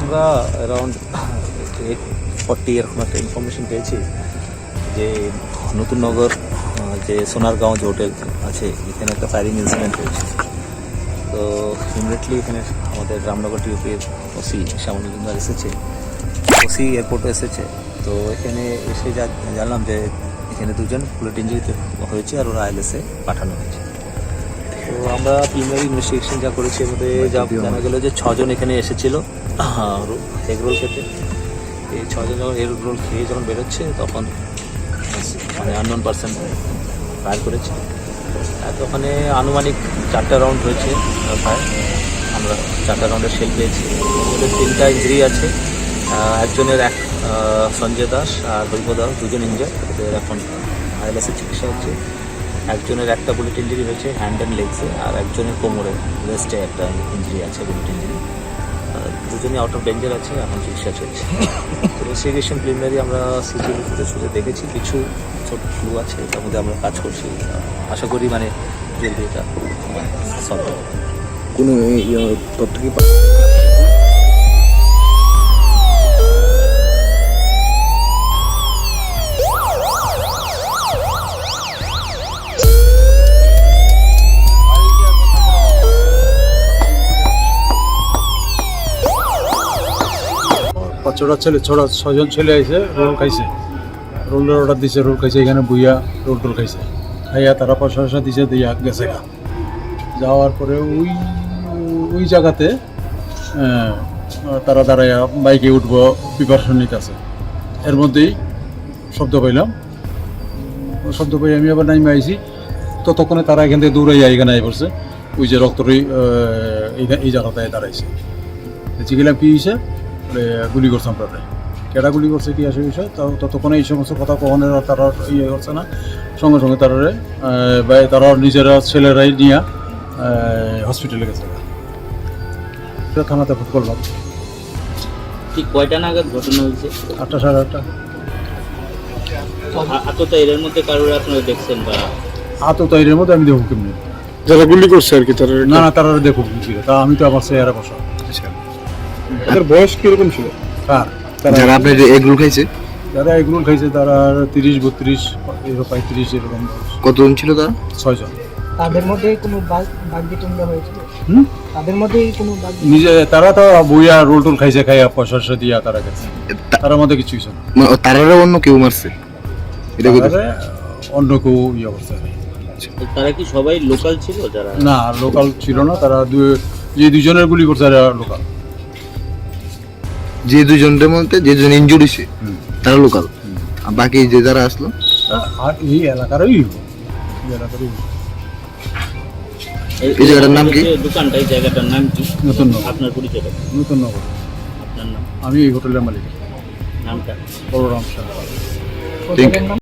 আমরা around eight forty এরকম একটা ইনফরমেশন পেয়েছি যে নতুন নগর যে সোনারগাঁও যে হোটেল আছে এখানে একটা ফায়ারিং ইনসিডেন্ট হয়েছে। তো ইমিডিয়েটলি এখানে আমাদের রামনগর টিউপির ওসি শ্যামল মজুমদার এসেছে। ওসি এয়ারপোর্টে এসেছে। তো এখানে এসে যা জানলাম যে এখানে দুজন বুলেট ইঞ্জুরিতে হয়েছে আর ওরা আইএলএসে পাঠানো হয়েছে। তো আমরা প্রিমিয়ার ইনভেস্টিগেশন যা করেছি এর মধ্যে যা জানা গেলো যে ছজন এখানে এসেছিল। এগ রোল খেতে। এই ছজন যখন এগ রোল খেয়ে যখন বেরোচ্ছে, তখন মানে আননোন পার্সন ফায়ার করেছে। আর ওখানে আনুমানিক চারটা রাউন্ড হয়েছে ফায়ার আমরা চারটা রাউন্ডের শেল পেয়েছি। ওদের তিনটা ইঞ্জুরি আছে। একজনের এক সঞ্জয় দাস আর দৈব দাস, দুজন ইঞ্জার ওদের এখন আইএলএসের চিকিৎসা হচ্ছে। একজনের একটা বুলেট ইঞ্জুরি হয়েছে হ্যান্ড অ্যান্ড লেগসে আর একজনের কোমরে রেস্টে একটা ইঞ্জুরি আছে বুলেট ইঞ্জুরি দুজনই আউট অফ ডেঞ্জার আছে এখন চিকিৎসা চলছে। তো ইনভেস্টিগেশন প্রিলিমিনারি আমরা সিসিটিভি ফুটেজ ফুটে দেখেছি কিছু ছোট ফ্লু আছে তার মধ্যে আমরা কাজ করছি। আশা করি মানে জলদি এটা সলভ কোনো ইয়ে, তথ্য কি পাঁচটা ছেলে, ছটা ছজন ছেলে আইসে রোল খাইছে। রোলের অর্ডার দিছে, রোল খাইছে, এখানে বুইয়া রোল টোল খাইছে। খাইয়া তারা পয়সা পয়সা দিছে, দিয়া গেছে গা। যাওয়ার পরে ওই ওই জায়গাতে তারা দাঁড়াইয়া বাইকে উঠবো প্রিপারেশন নিতেছে এর মধ্যেই শব্দ পাইলাম। শব্দ পাই আমি আবার নাইমে আইছি। ততক্ষণে তারা এখান থেকে দৌড়াইয়া এখানে আই পড়ছে। ওই যে রক্তরই এই জায়গাটায় দাঁড়াইছে। জিগেলাম কি হয়েছে গুলি করছে আমরা কেডা গুলি করছে কি আসে বিষয়? তাও ততক্ষণে এই সমস্ত কথা কখনো তারা ইয়ে করছে না। সঙ্গে সঙ্গে তারা বা তারা নিজেরা ছেলেরাই নিয়ে হসপিটালে গেছে। এটা থানাতে ভোট করলাম ঠিক কয়টা নাগাদ ঘটনা হয়েছে? আটটা সাড়ে আটটা। আততা এর মধ্যে কারোর আপনারা দেখছেন বা? আত তৈরির মধ্যে আমি দেখুন কেমনি। যারা গুলি করছে আর কি তারা না না তারা দেখুন তা আমি তো আমার চেয়ারে বসা তাদের বয়স কীরকম ছিল? কার যারা আপনার এগুলো খাইছে? যারা এগুলো খাইছে তারা তিরিশ বত্রিশ এরকম পঁয়ত্রিশ এরকম কতজন ছিল তারা? ছয়জন। তাদের মধ্যে কোনো বাগবিতণ্ড হয়েছিল? হুম? তাদের মধ্যেই কোনো নিজে তারা তো বইয়া রোল টোল খাইছে খাইয়া পয়সা টয়সা দিয়া তারা গেছে। তার মধ্যে কিছু না। মানে তারারও অন্য কেউ মারছে? এটা? অন্য কেউ ইয়ে করছে না। তারা কি সবাই লোকাল ছিল যারা না লোকাল ছিল না তারা দুই- যে দুজনের গুলি করছে তারা লোকাল। যে দুজনের মধ্যে যে দুজন ইঞ্জুরি হয়েছে হুম। তারা লোকাল আর বাকি যে যারা আসলো? আর এই এলাকারই এই এলাকারই এই- এই জায়গাটার নাম কি? দোকানটাই জায়গাটার নাম কি? নতুন নগর। আপনার পরিচয় নতুন নগর। আপনার নাম? আমি এই হোটেলের মালিক। নামটা? বলরাম সাহা। থ্যাংক নাম